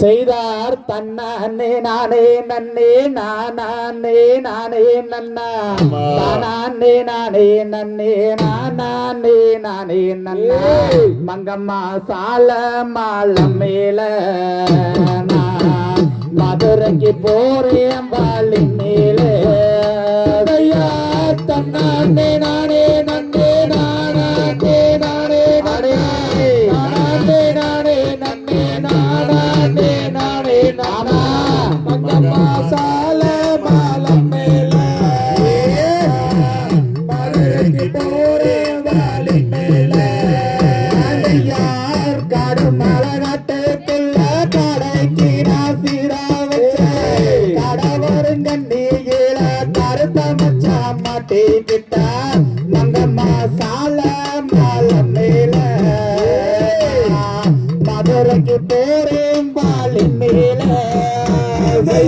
செய்தார் தன்னே நானே நன்னே நானே நானே நன்னா. நானே நானே நன்னே நானே நானே நன்னா. மங்கம்மா சால மாலம் மேல நான். மதுரைக்கு போறேன் மங்கம்மா சால மேல மதுரைக்கு போறேன் வாழி மேலே. யார் கருமல நட்டுக்குள்ள கடைக்கு நாசிரா வச்சேன் கடவரும் கண்ணியில கருத்த மச்சா மேல. மதுரைக்கு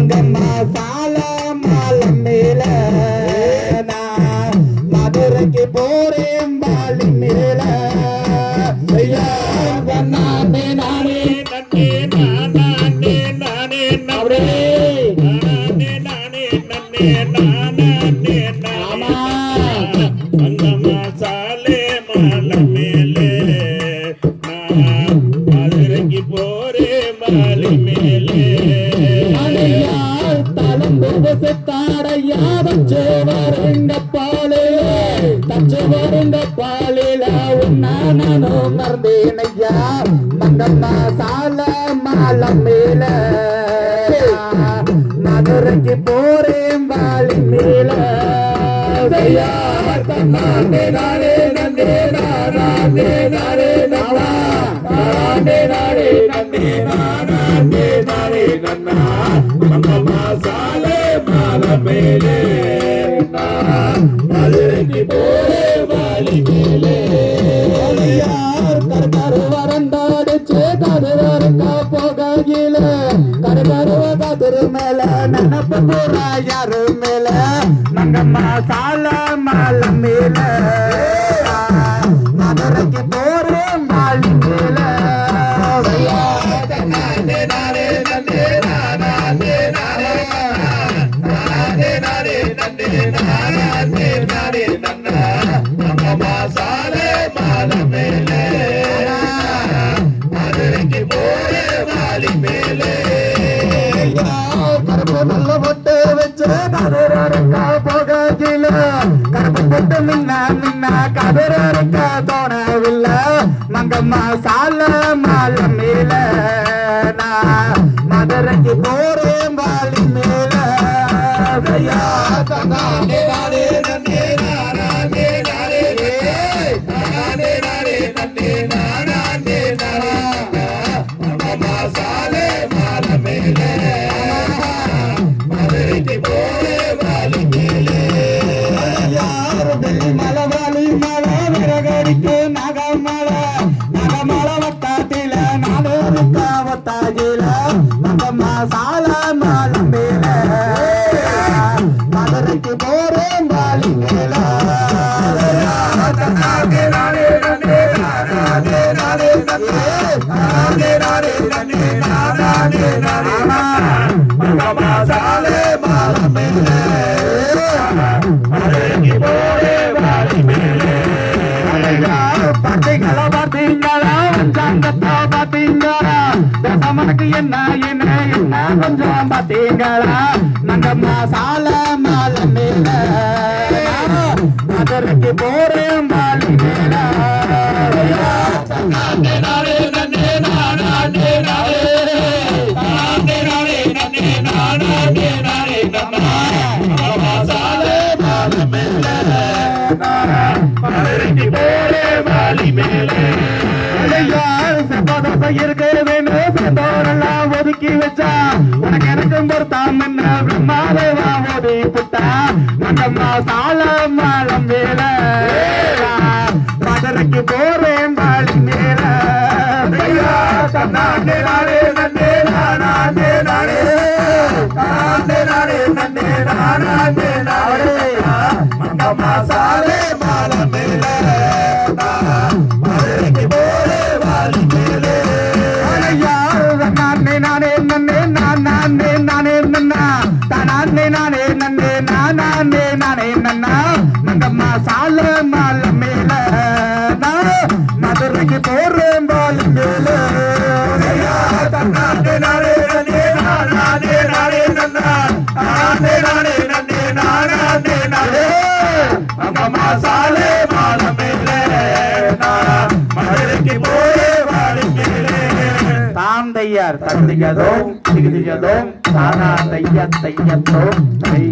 மங்கம்மா சால மாலம் மேல நான் மதுரைக்கு போறேன் வாழி மேல. ஐயா நானே நானே நானே நானே. நானே நானும் மங்கம்மா சால மாலம் மேல. மதுரைக்கு போறேன் வாழி மேல. நானே நானே நந்தே நானே நானே நானே நானே நந்தே நானே நானே நன்னா மங்கம்மா மேலே. மதுரைக்கு போ நினப்பு பூரா யாரு மேல மங்கம்மா சால மால மேல மதுரைக்கு போறேன் மாலி மேல நானே நானே நானே நானே நானே மங்கம்மா சால மால மேல நான் மதுரைக்கு போறேன் வாலி. என்ன என்ன என்ன கொஞ்சம் பாத்தீங்களா? நம்ம சாலமா ஒதுக்கி வச்சா உனக்கு எனக்கும் பொறுத்தாம் என்ன? பிரம்மாதேவா ஓதி புட்டா. மதம்மா சால மாலம் வேல. மதுரைக்கு போறேன் பாடி மேல நானே நானே சால தந்தையார் தந்தையதோ திகதியதோ தானா தைய தையத்தோ மெய்